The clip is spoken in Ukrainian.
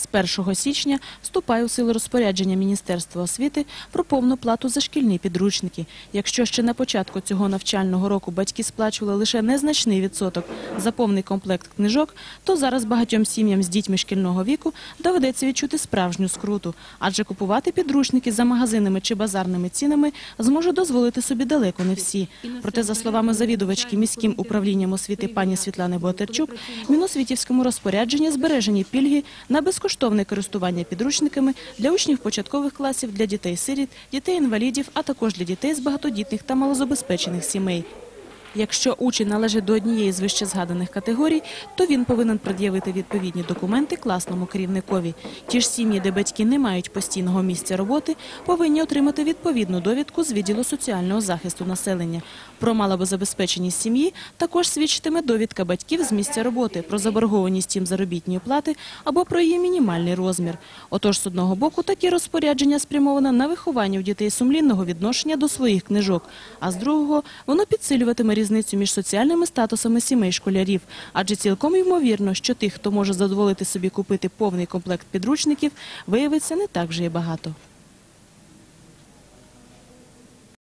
З 1 січня вступає у силу розпорядження Міністерства освіти про повну плату за шкільні підручники. Якщо ще на початку цього навчального року батьки сплачували лише незначний відсоток за повний комплект книжок, то зараз багатьом сім'ям з дітьми шкільного віку доведеться відчути справжню скруту, адже купувати підручники за магазинними чи базарними цінами зможе дозволити собі далеко не всі. Проте, за словами завідувачки міським управлінням освіти пані Світлани Ботерчук, в Міносвітівському розпорядженні збережені пільги на безкоштовне користування підручниками для учнів початкових класів, для дітей-сиріт, дітей-інвалідів, а також для дітей з багатодітних та малозабезпечених сімей. Якщо учень належить до однієї з вище згаданих категорій, то він повинен пред'явити відповідні документи класному керівникові. Ті ж сім'ї, де батьки не мають постійного місця роботи, повинні отримати відповідну довідку з відділу соціального захисту населення. Про малозабезпеченість сім'ї також свідчитиме довідка батьків з місця роботи про заборгованість їм заробітної плати або про її мінімальний розмір. Отож, з одного боку, такі розпорядження спрямовано на виховання у дітей сумлінного відношення до своїх книжок, а з другого воно підсилюватиме різницю між соціальними статусами сімей школярів, адже цілком ймовірно, що тих, хто може задоволити собі купити повний комплект підручників, виявиться не так вже і багато.